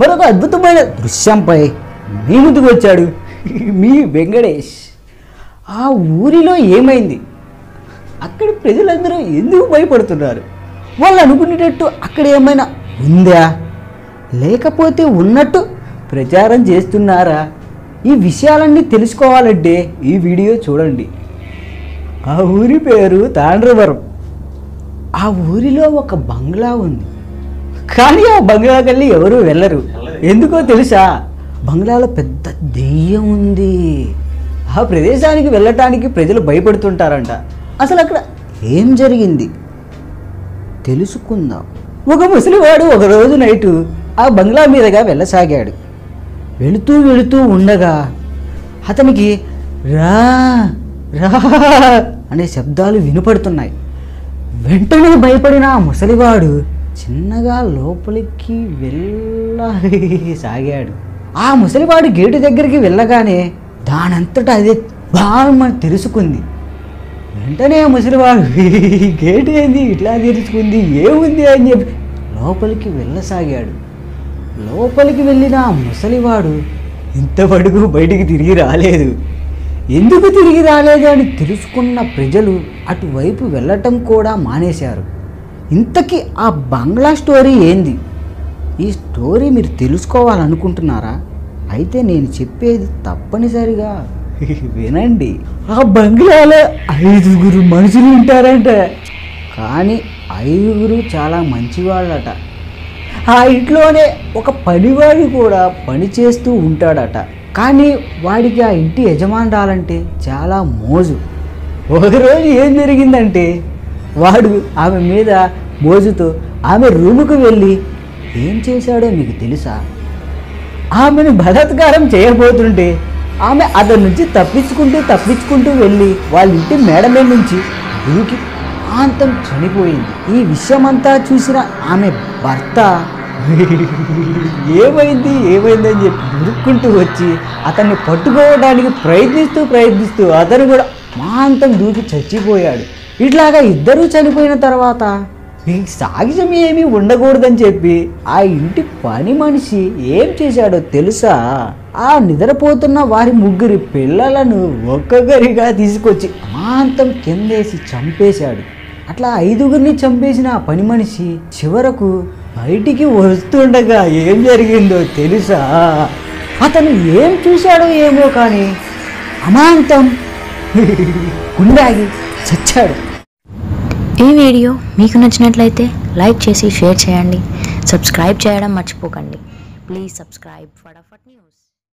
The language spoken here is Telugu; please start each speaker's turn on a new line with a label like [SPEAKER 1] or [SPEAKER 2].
[SPEAKER 1] మరొక అద్భుతమైన దృశ్యంపై మీ ముందుకు వచ్చాడు మీ వెంకటేష్. ఆ ఊరిలో ఏమైంది? అక్కడ ప్రజలందరూ ఎందుకు భయపడుతున్నారు? వాళ్ళు అనుకునేటట్టు అక్కడ ఏమైనా ఉందా? లేకపోతే ఉన్నట్టు ప్రచారం చేస్తున్నారా? ఈ విషయాలన్నీ తెలుసుకోవాలంటే ఈ వీడియో చూడండి. ఆ ఊరి పేరు తాండ్రవరం. ఆ ఊరిలో ఒక బంగ్లా ఉంది. కానీ ఆ బంగ్లాకెళ్ళి ఎవరు వెళ్ళరు. ఎందుకో తెలుసా? బంగ్లాలో పెద్ద దెయ్యం ఉంది. ఆ ప్రదేశానికి వెళ్ళటానికి ప్రజలు భయపడుతుంటారంట. అసలు అక్కడ ఏం జరిగింది? తెలుసుకుందాం. ఒక ముసలివాడు ఒక రోజు నైటు ఆ బంగ్లా మీదుగా వెళ్ళసాగాడు. వెళుతూ వెళుతూ ఉండగా అతనికి రా అనే శబ్దాలు వినపడుతున్నాయి. వెంటనే భయపడిన ముసలివాడు చిన్నగా లోపలికి వెళ్ళసాగాడు ఆ ముసలివాడు గేటు దగ్గరికి వెళ్ళగానే దానంతటా అదే బాగా తెలుసుకుంది. వెంటనే ముసలివాడు గేటు ఏంది? ఇట్లా తెరుచుకుంది ఏముంది? అని చెప్పి లోపలికి వెళ్ళసాగాడు. లోపలికి వెళ్ళిన ముసలివాడు ఇంతవరకు బయటికి తిరిగి రాలేదు. ఎందుకు తిరిగి రాలేదు అని తెలుసుకున్న ప్రజలు అటువైపు వెళ్ళటం కూడా మానేశారు. ఇంతకీ ఆ బంగ్లా స్టోరీ ఏంది? ఈ స్టోరీ మీరు తెలుసుకోవాలనుకుంటున్నారా? అయితే నేను చెప్పేది తప్పనిసరిగా వినండి. ఆ బంగ్లాలో ఐదుగురు మనుషులు ఉంటారంట. కానీ ఐదుగురు చాలా మంచివాళ్ళట. ఆ ఇంట్లోనే ఒక పనివాడు కూడా పని చేస్తూ ఉంటాడట. కానీ వాడికి ఆ ఇంటి యజమానురాలంటే చాలా మోజు. ఒకరోజు ఏం జరిగిందంటే వాడు ఆమె మీద మోజుతో ఆమె రూముకు వెళ్ళి ఏం చేశాడో మీకు తెలుసా? ఆమెను బలాత్కారం చేయబోతుంటే ఆమె అతని నుంచి తప్పించుకుంటూ తప్పించుకుంటూ వెళ్ళి వాళ్ళ ఇంటి మేడ నుంచి దూకి ఆంతం చనిపోయింది. ఈ విషయమంతా చూసిన ఆమె భర్త ఏమైంది? ఏమైంది అని చెప్పి ఉరుక్కుంటూ వచ్చి అతన్ని పట్టుకోవడానికి ప్రయత్నిస్తూ ప్రయత్నిస్తూ అతను కూడా మాంతం దూకి చచ్చిపోయాడు. ఇట్లాగా ఇద్దరూ చనిపోయిన తర్వాత సాగిజం ఏమీ ఉండకూడదని చెప్పి ఆ ఇంటి పని మనిషి ఏం చేశాడో తెలుసా? ఆ నిద్రపోతున్న వారి ముగ్గురి పిల్లలను ఒక్కొక్కరిగా తీసుకొచ్చి అమాంతం కిందేసి చంపేశాడు. అట్లా ఐదుగురిని చంపేసిన ఆ పని మనిషి చివరకు బయటికి వస్తుండగా ఏం జరిగిందో తెలుసా? అతను ఏం చూశాడో ఏమో కానీ అమాంతం గుండాగి చచ్చాడు.
[SPEAKER 2] ఈ వీడియో మీకు నచ్చినట్లయితే లైక్ చేసి షేర్ చేయండి. సబ్స్క్రైబ్ చేయడం మర్చిపోకండి. Please subscribe Fatafat news.